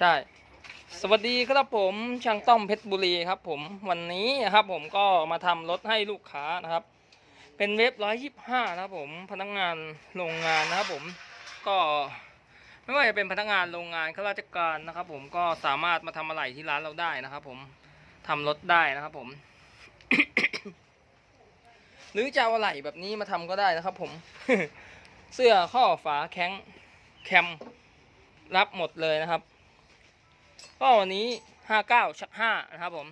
ใช่ สวัสดีครับผมช่างต้อมเพชรบุรีครับ ผมวันนี้นะครับผมก็มาทำรถให้ลูกค้านะครับ เป็นเว็บร้อยยี่ห้านะครับผมพนักงานโรงงานนะครับผมก็ไม่ว่าจะเป็นพนักงานโรงงานข้าราชการนะครับ ผมก็สามารถมาทำอะไรที่ร้านเราได้นะครับ ผมทำรถได้นะครับ ผม หรือจะเอาอะไรแบบนี้มาทำก็ได้นะครับ ผม เสื้อข้อฝาแข้งแคมรับหมดเลยนะครับ ก็วันนี้ห้าเก้าชักห้านะครับผม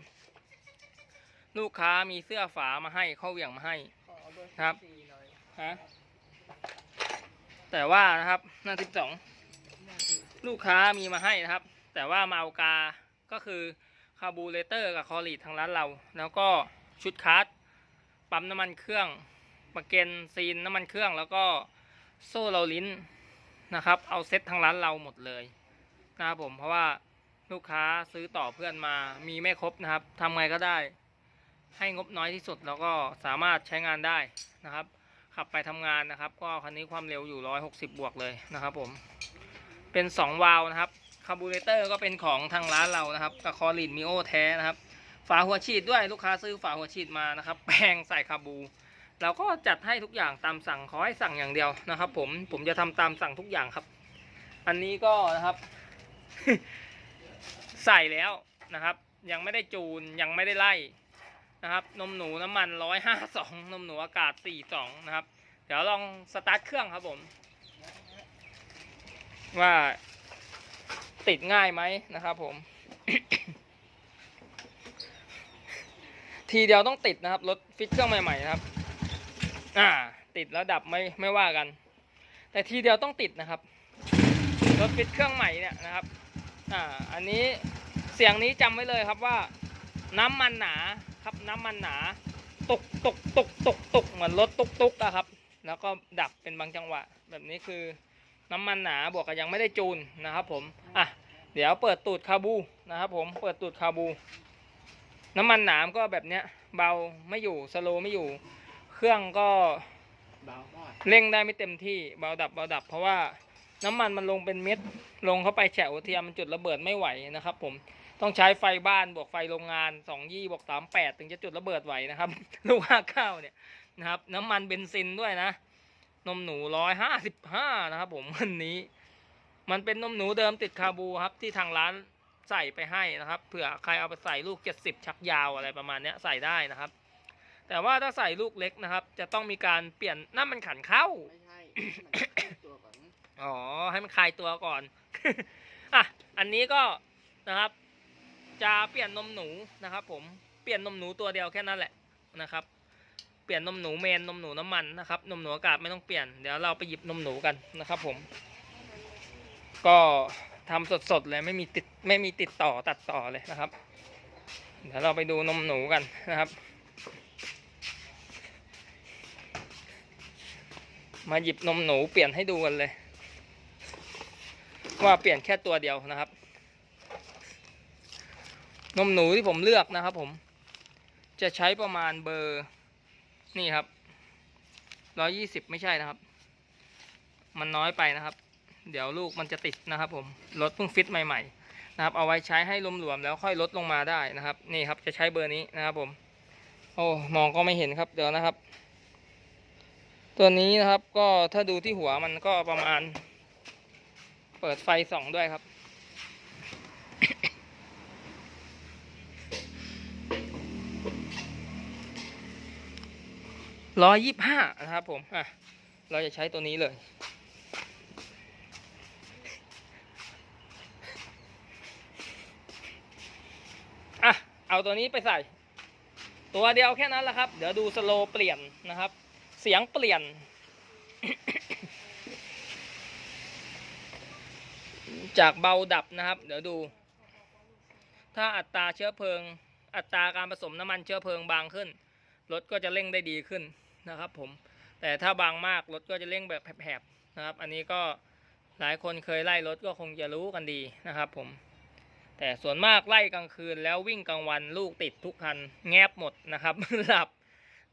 ลูกค้ามีเสื้อฝามาให้เข้าเหวี่ยงมาให้ครับฮะแต่ว่านะครับหน้าสิบสองลูกค้ามีมาให้นะครับ แต่ว่ามาเอากาก็คือคาบูเรเตอร์กับคอรีดทางร้านเรา แล้วก็ชุดคัสปั๊มน้ำมันเครื่องประเกนซีนน้ำมันเครื่องแล้วก็โซ่เราลิ้นนะครับ เอาเซ็ตทางร้านเราหมดเลยนะครับผมเพราะว่า ลูกค้าซื้อต่อเพื่อนมามีไม่ครบนะครับทำไงก็ได้ ให้งบน้อยที่สุดแล้วก็สามารถใช้งานได้นะครับ ขับไปทำงานนะครับ ก็คันนี้ความเร็วอยู่ 160 บวกเลยนะครับผมเป็น 2 วาล์วนะครับคาร์บูเรเตอร์ก็เป็นของทางร้านเรานะครับกับคอรินมิโอแท้นะครับ ฝาหัวฉีดด้วยลูกค้าซื้อฝาหัวฉีดมานะครับ แปลงใส่คาบูเราก็จัดให้ทุกอย่างตามสั่งขอให้สั่งอย่างเดียวนะครับ ผมผมจะทำตามสั่งทุกอย่างครับ อันนี้ก็นะครับ ใส่แล้วนะครับ ยังไม่ได้จูนยังไม่ได้ไล่นะครับนมหนูน้ำมันร้อยห้าสองนมหนูอากาศสี่สองนะครับ เดี๋ยวลองสตาร์ทเครื่องครับผม ว่าติดง่ายไหมนะครับผม ทีเดียวต้องติดนะครับ รถฟิตเครื่องใหม่ๆนะครับ อ่า ติดแล้วดับไม่ไม่ว่ากัน แต่ทีเดียวต้องติดนะครับ รถฟิตเครื่องใหม่เนี่ยนะครับ อ่าอันนี้เสียงนี้จำไว้เลยครับว่า น้ำมันหนาครับน้ำมันหนาตกตกตกตกตกเหมือนรถตุกตุกอะครับ แล้วก็ดับเป็นบางจังหวะ แบบนี้คือน้ำมันหนาบวกกับยังไม่ได้จูนนะครับผมอะเดี๋ยวเปิดตูดคาบูนะครับผมเปิดตูดคาบู น้ำมันหนามก็แบบเนี้ยเบาไม่อยู่สโลไม่อยู่ เครื่องก็เบาหมดเร่งได้ไม่เต็มที่เบาดับเบาดับ เพราะว่า น้ำมันมันลงเป็นเม็ดลงเข้าไปแฉะหัวเทียมมันจุดระเบิดไม่ไหวนะครับ ผมต้องใช้ไฟบ้านบวกไฟโรงงานสองยี่บวกสามแปดถึงจะจุดระเบิดไหวนะครับ ลูกห้าเก้าเนี่ยนะครับ น้ำมันเบนซินด้วยนะ นมหนูร้อยห้าสิบห้านะครับ ผมวันนี้ มันเป็นนมหนูเดิมติดคาบูครับ ที่ทางร้านใส่ไปให้นะครับเผื่อใครเอาไปใส่ลูกเจ็ดสิบชักยาวอะไรประมาณเนี้ยใส่ได้นะครับ แต่ว่าถ้าใส่ลูกเล็กนะครับ จะต้องมีการเปลี่ยนน้ำมันขันเข้าไม่ใช่ อ๋อ ให้มันคลายตัวก่อน อะ อันนี้ก็นะครับ จะเปลี่ยนนมหนูนะครับ ผม เปลี่ยนนมหนูตัวเดียวแค่นั้นแหละนะครับ เปลี่ยนนมหนูเมนนมหนูน้ำมันนะครับ นมหนูอากาศไม่ต้องเปลี่ยน เดี๋ยวเราไปหยิบนมหนูกันนะครับ ผม ก็ทำสดๆเลยไม่มีติดไม่มีติดต่อตัดต่อเลยนะครับ เดี๋ยวเราไปดูนมหนูกันนะครับ มาหยิบนมหนูเปลี่ยนให้ดูกันเลย ว่าเปลี่ยนแค่ตัวเดียวนะครับ นมหนูที่ผมเลือกนะครับผม จะใช้ประมาณเบอร์นี่ครับร้อยี่สิบไม่ใช่นะครับ มันน้อยไปนะครับ เดี๋ยวลูกมันจะติดนะครับ ผมรถเพิ่งฟิตใหม่ ๆ นะครับ เอาไว้ใช้ให้รวมๆแล้วค่อยลดลงมาได้นะครับ นี่ครับจะใช้เบอร์นี้นะครับผม โอ้มองก็ไม่เห็นครับเดี๋ยวนะครับ ตัวนี้นะครับก็ถ้าดูที่หัวมันก็ประมาณ เปิดไฟส่องด้วยครับร้อยยี่ห้านะครับผม อะ เราจะใช้ตัวนี้เลย อะ เอาตัวนี้ไปใส่ ตัวเดียวแค่นั้นแหละครับ เดี๋ยวดูสโลเปลี่ยนนะครับ เสียงเปลี่ยน จากเบาดับนะครับ เดี๋ยวดู ถ้าอัตราเชื้อเพลิง อัตราการผสมน้ำมันเชื้อเพลิงบางขึ้นรถก็จะเร่งได้ดีขึ้นนะครับ ผม แต่ถ้าบางมากรถก็จะเร่งแบบแผบๆนะครับ อันนี้ก็หลายคนเคยไล่รถก็คงจะรู้กันดีนะครับ ผม แต่ส่วนมากไล่กลางคืนแล้ววิ่งกลางวันลูกติดทุกคันแงบหมดนะครับหลับ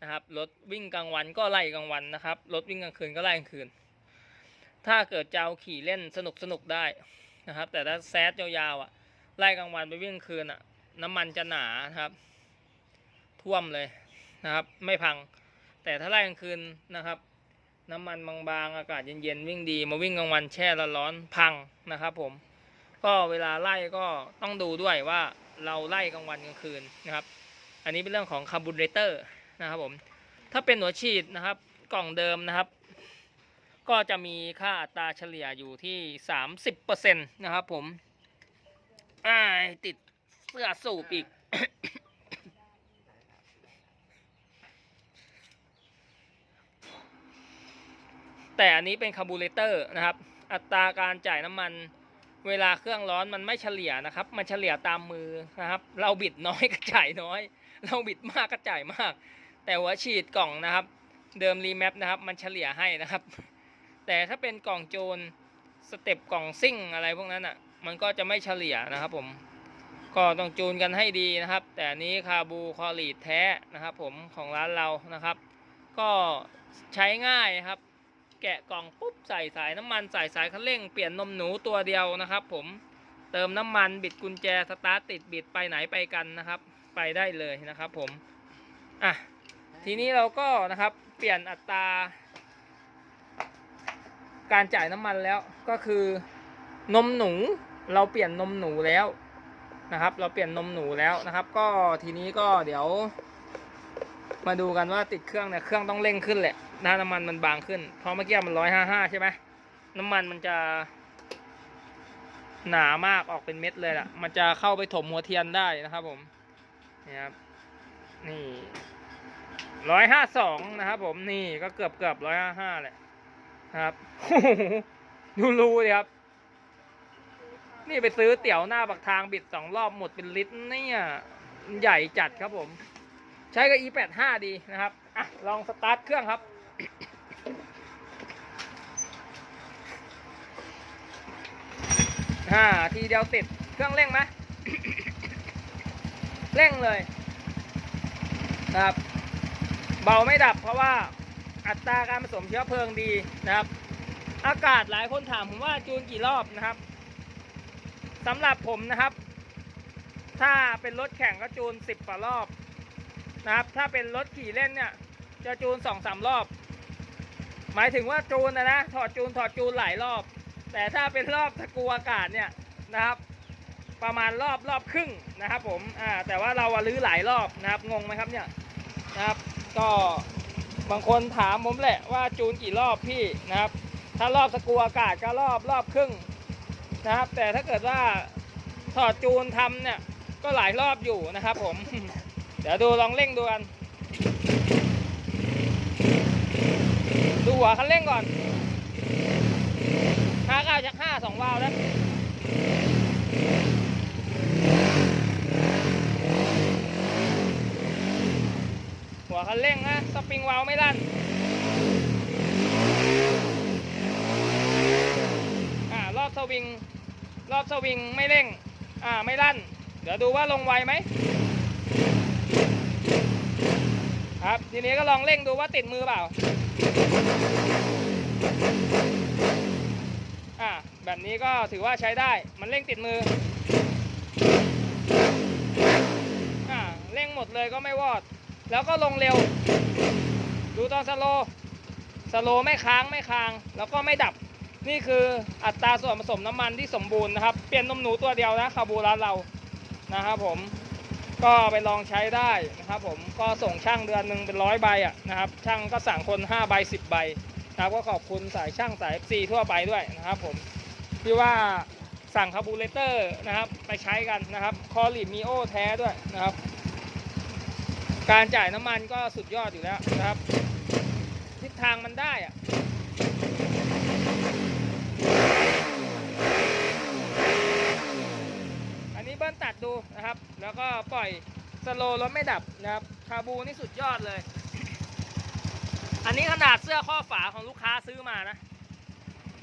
นะครับรถวิ่งกลางวันก็ไล่กลางวันนะครับรถวิ่งกลางคืนก็ไล่กลางคืน ถ้าเกิดจะเอาขี่เล่นสนุกสนุกได้ นะครับ แต่ถ้าแซดยาวๆอะไล่กลางวันไปวิ่งคืนอะ น้ำมันจะหนานะครับ ท่วมเลยนะครับ ไม่พัง แต่ถ้าไล่กลางคืนนะครับ น้ำมันบางๆอากาศเย็นๆวิ่งดีมาวิ่งกลางวันแช่แล้วร้อนพังนะครับ ผม ก็เวลาไล่ก็ต้องดูด้วยว่าเราไล่กลางวันกลางคืนนะครับ อันนี้เป็นเรื่องของคาร์บูเรเตอร์นะครับผมถ้าเป็นหัวฉีดนะครับ กล่องเดิมนะครับ ก็จะมีค่าอัตราเฉลี่ยอยู่ที่ 30%นะครับผมอ่าติดเสื้อสูบอีก แต่อันนี้เป็นคาร์บูเรเตอร์นะครับ อัตราการจ่ายน้ำมันเวลาเครื่องร้อนมันไม่เฉลี่ยนะครับ มันเฉลี่ยตามมือนะครับ เราบิดน้อยก็จ่ายน้อย เราบิดมากก็จ่ายมาก แต่หัวฉีดกล่องนะครับ เดิมรีแมปนะครับ มันเฉลี่ยให้นะครับ แต่ถ้าเป็นกล่องโจรสเต็ปกล่องซิ่งอะไรพวกนั้นอะ มันก็จะไม่เฉลี่ยนะครับผม ก็ต้องจูนกันให้ดีนะครับ แต่นี้คาบูคอลีดแท้นะครับ ผมของร้านเรานะครับ ก็ใช้ง่ายครับ แกะกล่องปุ๊บใส่สายน้ำมันใส่สายคันเร่งเปลี่ยนนมหนูตัวเดียวนะครับ ผมเติมน้ำมันบิดกุญแจสตาร์ทติดบิดไปไหนไปกันนะครับ ไปได้เลยนะครับ ผมอะทีนี้เราก็นะครับเปลี่ยนอัตรา การจ่ายน้ำมันแล้วก็คือนมหนูเราเปลี่ยนนมหนูแล้วนะครับ เราเปลี่ยนนมหนูแล้วนะครับ ก็ทีนี้ก็เดี๋ยว มาดูกันว่าติดเครื่องเนี่ยเครื่องต้องเร่งขึ้นแหละน้าน้ำมันมันบางขึ้นเพราะเมื่อกี้มันร้อยห้าห้าใช่ไหมน้ำมันมันจะ หนามากออกเป็นเม็ดเลยล่ะ มันจะเข้าไปถมหัวเทียนได้นะครับ ผมนี่ครับนี่ร้อยห้าสองนะครับ ผมนี่ก็เกือบเกือบร้อยห้าห้าแหละ ครับดูรูเลยครับ นี่ไปซื้อเตี๋ยวหน้าปักทางบิดสองรอบหมดเป็นลิตรเนี่ยใหญ่จัดครับผม ใช้กับ e85 ดีนะครับอะลองสตาร์ทเครื่องครับอ่าทีเดียวติดเครื่องเร่งไหมเร่งเลยนะครับ เบาไม่ดับเพราะว่า อัตราการผสมเชื้อเพลิงดีนะครับ อากาศหลายคนถามผมว่าจูนกี่รอบนะครับสำหรับผมนะครับ ถ้าเป็นรถแข่งก็จูน10กว่ารอบนะครับ ถ้าเป็นรถขี่เล่นเนี่ย จะจูนสองสามรอบ หมายถึงว่าจูนนะนะถอดจูนถอดจูนหลายรอบ แต่ถ้าเป็นรอบตะกูอากาศเนี่ยนะครับ ประมาณรอบรอบครึ่งนะครับ ผมอ่าแต่ว่าเราลื้อหลายรอบนะครับ งงไหมครับเนี่ยนะครับ ก็ บางคนถามผมแหละว่าจูนกี่รอบพี่นะครับ ถ้ารอบตะกูอากาศก็รอบรอบครึ่งนะครับ แต่ถ้าเกิดว่าถอดจูนทำเนี่ยก็หลายรอบอยู่นะครับผม เดี๋ยวดูลองเร่งดูกัน ดูหัวคันเร่งก่อนห้าเก้าจากห้าสองวาล์วแล้วหัวคันเร่งนะ ปริงวาล์วไม่ลั่นอ่ารอบสวิง รอบสวิงไม่เร่ง อ่าไม่ลั่น เดี๋ยวดูว่าลงไวไหมครับทีนี้ก็ลองเร่งดูว่าติดมือเปล่า อ่าแบบนี้ก็ถือว่าใช้ได้มันเร่งติดมือ อ่าเร่งหมดเลยก็ไม่วอด แล้วก็ลงเร็ว ดูตอนสโลสโลไม่ค้างไม่ค้าง แล้วก็ไม่ดับ นี่คืออัตราส่วนผสมน้ำมันที่สมบูรณ์นะครับ เปลี่ยนนมหนูตัวเดียวนะคาบูร้านเรานะครับผมก็ไปลองใช้ได้นะครับผมก็ส่งช่างเดือนหนึ่งเป็นร้อยใบอะนะครับช่างก็สั่งคน5ใบ10 ใบนะครับก็ขอบคุณสายช่างสาย FC ทั่วไปด้วยนะครับผมที่ว่าสั่งคาร์บูเรเตอร์นะครับไปใช้กันนะครับคอลิมีโอแท้ด้วยนะครับ การจ่ายน้ำมันก็สุดยอดอยู่แล้วนะครับ ทางมันได้อะอันนี้เบิ้ลตัดดูนะครับ แล้วก็ปล่อยสโลว์รถไม่ดับนะครับ คาบูนี่สุดยอดเลย อันนี้ขนาดเสื้อข้อฝาของลูกค้าซื้อมานะ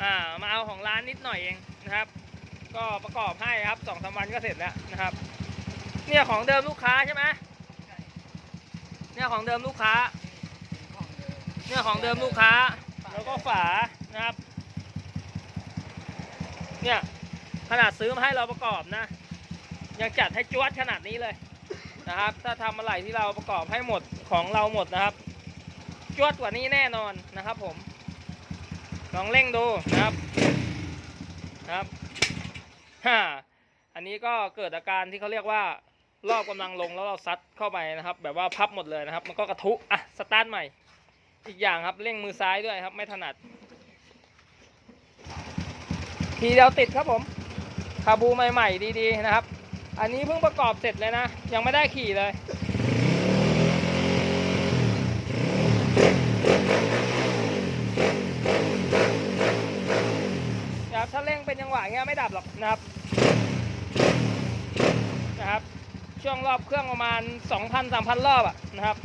อ่า มาเอาของร้านนิดหน่อยเองนะครับ ก็ประกอบให้ครับสองสามวันก็เสร็จแล้วนะครับ เนี่ยของเดิมลูกค้าใช่ไหมเนี่ยของเดิมลูกค้า เนี่ยของเดิมลูกค้า แล้วก็ฝานะครับ เนี่ยขนาดซื้อมาให้เราประกอบนะ ยังจัดให้จวดขนาดนี้เลยนะครับ ถ้าทำอะไรที่เราประกอบให้หมดของเราหมดนะครับ จวดกว่านี้แน่นอนนะครับผม ลองเร่งดูนะครับนะครับฮ่าอันนี้ก็เกิดอาการที่เขาเรียกว่ารอบกำลังลงแล้วเราซัดเข้าไปนะครับ แบบว่าพับหมดเลยนะครับ มันก็กระทุอะสตาร์ทใหม่ อีกอย่างครับเร่งมือซ้ายด้วยครับ ไม่ถนัด ทีเดียวติดครับผมคาบูใหม่ๆดีๆนะครับ อันนี้เพิ่งประกอบเสร็จเลยนะ ยังไม่ได้ขี่เลย นะครับถ้าเร่งเป็นจังหวะอย่างเงี้ยไม่ดับหรอกนะครับนะครับ ช่วงรอบเครื่องประมาณ 2,000-3,000 รอบอะนะครับ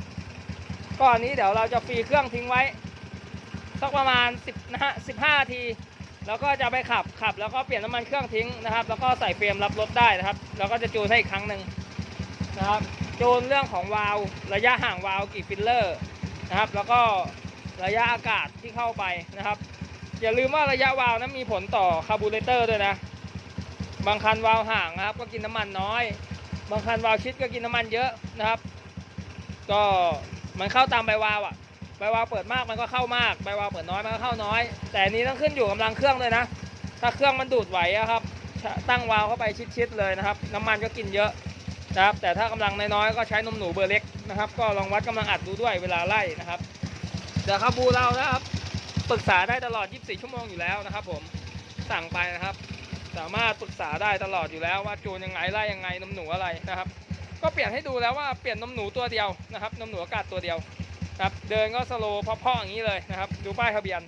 ก่อนนี้เดี๋ยวเราจะฟรีเครื่องทิ้งไว้ สักประมาณ10นะฮะ15 ที แล้วก็จะไปขับขับ แล้วก็เปลี่ยนน้ำมันเครื่องทิ้งนะครับ แล้วก็ใส่เฟรมรับรถได้นะครับ แล้วก็จะจูนให้อีกครั้งหนึ่งนะครับจูนเรื่องของวาล์วระยะห่างวาล์วกี่ฟิลเลอร์นะครับ แล้วก็ระยะอากาศที่เข้าไปนะครับ อย่าลืมว่าระยะวาล์วนั้นมีผลต่อคาร์บูเรเตอร์ด้วยนะบางคันวาล์วห่างนะครับ ก็กินน้ำมันน้อย บางคันวาล์วชิดก็กินน้ำมันเยอะนะครับ ก็ มันเข้าตามใบวาวอะใบวาล์วเปิดมากมันก็เข้ามากใบวาล์วเปิดน้อยมันก็เข้าน้อย แต่นี้ต้องขึ้นอยู่กำลังเครื่องเลยนะ ถ้าเครื่องมันดูดไหวอะครับ ตั้งวาล์วเข้าไปชิดๆเลยนะครับ น้ำมันก็กินเยอะนะครับ แต่ถ้ากำลังน้อยๆก็ใช้นมหนูเบอร์เล็กนะครับ ก็ลองวัดกำลังอัดดูด้วยเวลาไล่นะครับเดี๋ยวคาบูเรานะครับปรึกษาได้ตลอด 24 ชั่วโมงอยู่แล้วนะครับ ผมสั่งไปนะครับ สามารถปรึกษาได้ตลอดอยู่แล้วว่าจูนยังไงไล่ยังไงนมหนูอะไรนะครับ ก็เปลี่ยนให้ดูแล้วว่าเปลี่ยนนมหนูตัวเดียวนะครับนมหนูอากาศตัวเดียวนะครับเดินก็สโลว์พาะๆอย่างนี้เลยนะครับ ดูป้ายทะเบียน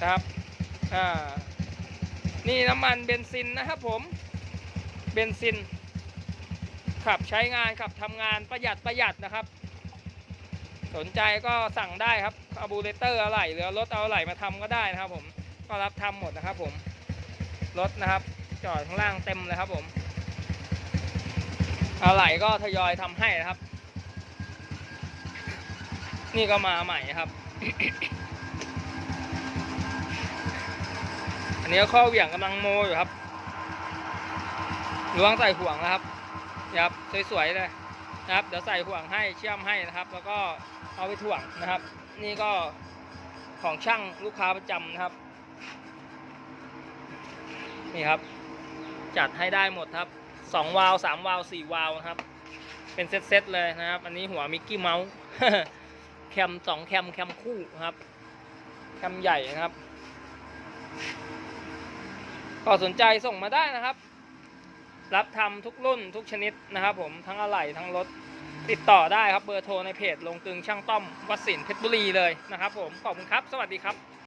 นะครับอ่านี่น้ำมันเบนซินนะครับผมเบนซิน ขับใช้งานขับทำงานประหยัดประหยัดนะครับ สนใจก็สั่งได้ครับคาบูเรเตอร์อะไรหรือรถเอาอะไรมาทำก็ได้นะครับผมก็รับทำหมดนะครับผมรถนะครับ จอดข้างล่างเต็มเลยครับผม อะไรก็ทยอยทำให้นะครับ นี่ก็มาใหม่ครับ อันนี้ข้อเหวี่ยงกำลังโมอยู่ครับล้วงใส่ห่วงนะครับนะครับสวยๆเลยนะครับ เดี๋ยวใส่ห่วงให้เชื่อมให้นะครับ แล้วก็เอาไปถ่วงนะครับ นี่ก็ของช่างลูกค้าประจำนะครับ นี่ครับ จัดให้ได้หมดครับ สองวาล์วสามวาล์วสี่วาล์วนะครับ เป็นเซตๆเลยนะครับ อันนี้หัวมิกกี้เมาส์แคมสองแคมแคมคู่ครับ แคมใหญ่นะครับก็สนใจส่งมาได้นะครับ รับทำทุกรุ่นทุกชนิดนะครับ ผมทั้งอะไหล่ทั้งรถติดต่อได้ครับเบอร์โทรในเพจลงกึงช่างต้อมวัดสินเพชรบุรีเลยนะครับ ผมขอบคุณครับ สวัสดีครับ